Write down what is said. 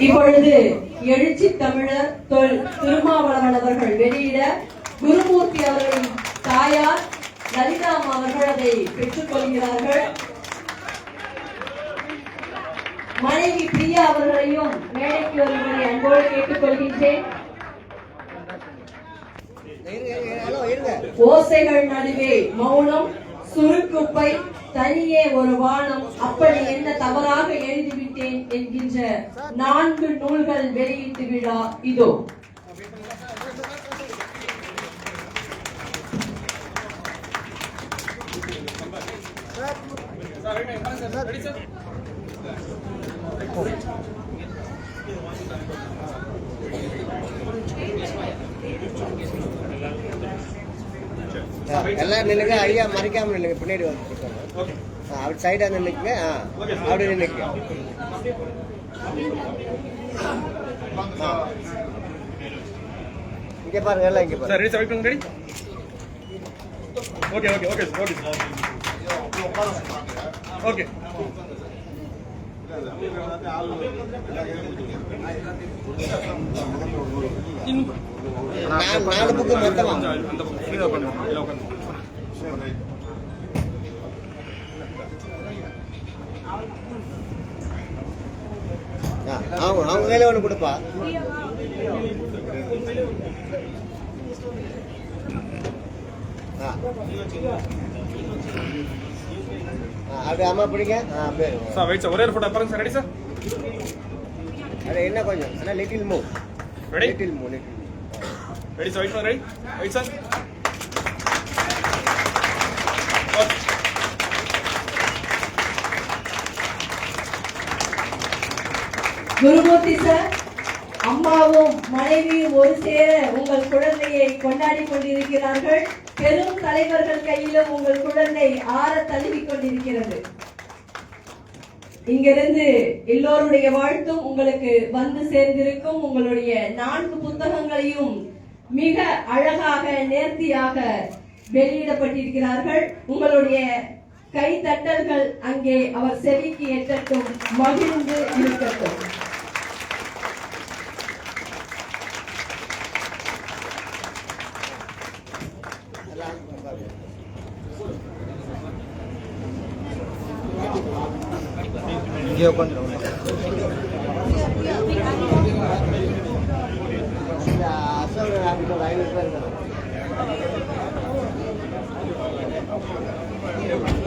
இப்பொழுது எழுச்சி தமிழர் திருமாவளவன் அவர்கள் வெளியிட குருமூர்த்தி அவர்களின் தாயார் லலிதாம் அவர்கள் அதை பெற்றுக் கொள்கிறார்கள் மனைவி பிரியா அவர்களையும் மேடைக்கு வருவதை அன்போடு கேட்டுக் கொள்கின்றேன் ஓசைகள் நடுவே மௌனம் சுருக்குப்பை தனியே ஒரு வானம். அப்படி என்ன தவறாக எழுதிவிட்டேன் என்கின்ற நான்கு நூல்கள் வெளியீட்டு விழா இதோ. எல்லாம் நில்லுங்க ஐயா மறைக்காம நில்லுங்க பின்னாடி வந்து அப்படி சைடா நின்னுக்குங்க ஆ, அப்படி நின்னுக்கு. இங்க பாருங்க எல்லாம் இங்க பாருங்க. Sir ready okay okay okay okay. Okay. நாலு நாலு புக்கு மொத்தமா அந்த ஃப்ரீயாக உட்காந்து இல்லை உட்காந்து அவங்க அவங்க கையில ஒண்ணு கொடுப்பா. அப்படியே அம்மா பிடிங்க. சார் வெயிட் சார் ஒரே ஒரு ஃபோட்டோ பாருங்க சார். Ready sir? அட என்ன கொஞ்சம்? அண்ணா little move ready little move little Ready, sir? Wait பண்ண ரெடி குருமூர்த்தி சார் அம்மாவும் மனைவியும் ஒரு சேர உங்கள் குழந்தையை கொண்டாடி கொண்டிருக்கிறார்கள். பெரும் தலைவர்கள் கையிலும் உங்கள் குழந்தை ஆற தழுவி கொண்டிருக்கிறது. இங்கிருந்து எல்லோருடைய வாழ்த்தும் உங்களுக்கு வந்து சேர்ந்திருக்கும். உங்களுடைய நான்கு புத்தகங்களையும் மிக அழகாக நேர்த்தியாக வெளியிடப்பட்டிருக்கிறார்கள். உங்களுடைய கைத்தட்டல்கள் அங்கே அவர் செவிக்கு எட்டட்டும் மகிழ்ந்து இருக்கட்டும். இங்கே உட்காந்துருவோம் Thank you.